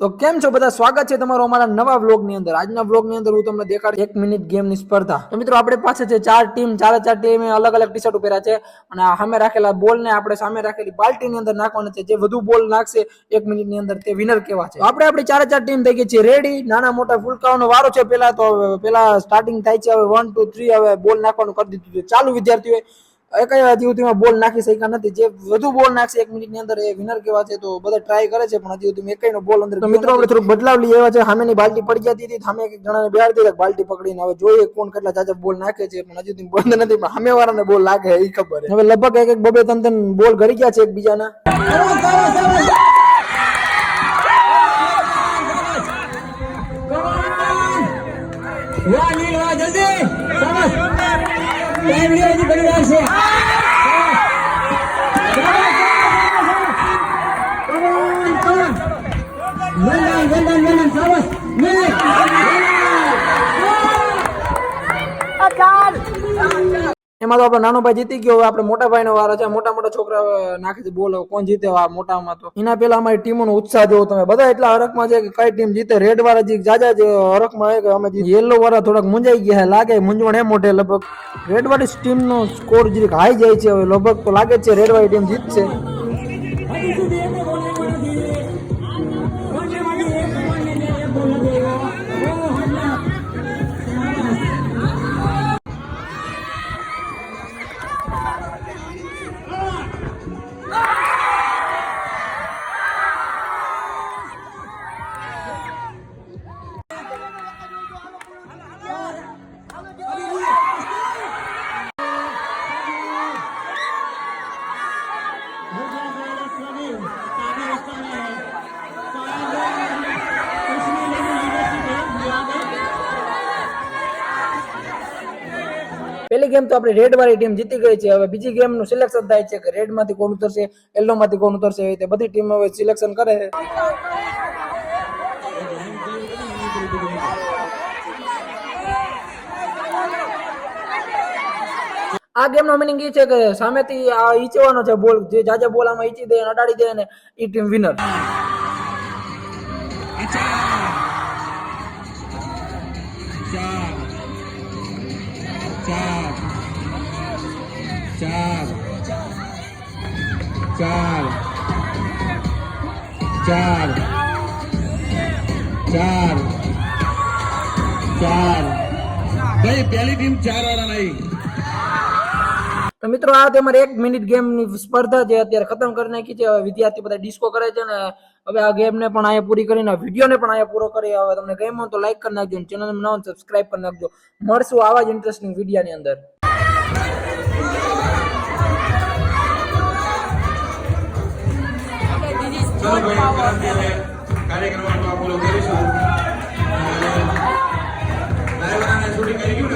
તો કેમ છો બધા? સ્વાગત છે તમારો અમારા નવા વ્લોગની અંદર. આજના વ્લોગની અંદર હું તમને દેખાડ એક મિનિટ ગેમની સ્પર્ધા. તો મિત્રો, આપણે પાસે છે ચાર ટીમ. ચારે ચાર ટીમે અલગ અલગ ટી શર્ટ પહેર્યા છે અને સામે રાખેલા બોલ ને આપણે સામે રાખેલી બાલ્ટી ની અંદર નાખવાના છે. જે વધુ બોલ નાખશે, એક મિનિટની અંદર તે વિનર કેવા છે. આપણે આપણી ચારે ચાર ટીમ થઈ ગઈ છે. રેડી નાના મોટા ફૂલકાઓનો વારો છે. પેલા તો પેલા સ્ટાર્ટિંગ થાય છે. હવે વન ટુ થ્રી હવે બોલ નાખવાનું કરી દીધું છે. ચાલુ વિદ્યાર્થીઓએ એક હજી સુધીમાં બોલ નાખી શક્યા નથી. જે વધુ બોલ નાખશે એક મિનિટની અંદર એ વિનર કેવા છે તો બધા ટ્રાય કરે છે પણ હજી સુધી એકનો બોલ અંદર તો મિત્રો આપણે થોડુંક બદલાવ લઈ આવ્યા છે. સામેની બાલટી પડી જતી હતી સામે એક જણાને બેહાડી દીધા બાલટી પકડીને. હવે જોઈએ કોણ કેટલા જાજા બોલ નાખે છે પણ હજી સુધી બંધ નથી પણ સામે વાળાને બોલ લાગે એ ખબર હવે લગભગ એક એક બબે ત્રણ ત્રણ બોલ ઘડી ગયા છે એકબીજાના. ટાઈમ લ્યો હજી ઘણી વાર છે વંદન વંદન વંદન શાબાશ નીલ એમાં તો આપણો નાનો ભાઈ જીતી ગયો, હવે આપણે મોટા ભાઈનો વારો છે. મોટા મોટા છોકરા નાખે છે બોલો, કોણ જીતે આ મોટામાં તો? એના પેલા અમારી ટીમોનો ઉત્સાહ જોવો તમે. બધા એટલા હરકમાં છે કે કઈ ટીમ જીતે? રેડ વાળા જે જાજા જ હરકમાં છે કે અમે યેલો વાળા થોડાક મુંજાઈ ગયા લાગે મૂંઝવણ એ મોટે લગભગ. રેડ વાળી ટીમનો સ્કોર જરીક હાઈ જાય છે હવે, લગભગ તો લાગે છે રેડ વાળી ટીમ જીતશે. પેલી ગેમ તો આપણે રેડ વાળી ટીમ જીતી ગઈ છે. હવે બીજી ગેમનું સિલેક્શન થાય છે કે રેડમાંથી કોણ ઉતરશે યલો માંથી કોણ ઉતરશે એવી રીતે બધી ટીમ હવે સિલેક્શન કરે છે. આ ગેમ નો મિનિંગ એ છે કે સામેથી આ ઈચવાનો છે બોલ જે જાજા બોલ આમાં ઈચી દે અને અડાડી દે ને ઈ ટીમ વિનર ચાર ચાર ચાર ચાર ચાર ભાઈ પહેલી ટીમ ચાર વાળા નહીં. તો મિત્રો, આ હતી અમારી એક મિનિટ ગેમની સ્પર્ધા જે અત્યારે ખતમ કરી નાખી છે. હવે વિદ્યાર્થી બધા ડિસ્કો કરે છે ને, હવે આ ગેમ ને પણ અહીંયા પૂરી કરીને વીડિયો ને પણ અહીંયા પૂરો કરી હવે તમને ગેમ તો લાઈક કરી નાખજો ચેનલ ને નવો સબસ્ક્રાઇબ કરી નાખજો. મળશું આવા જ ઇન્ટરેસ્ટિંગ વીડિયો ની અંદર. ચલો ભાઈ અત્યારે અમે કાર્યક્રમ આપણો આ પૂરો કરીશું લાઈવ અને શૂટિંગ કરી ગયું ને?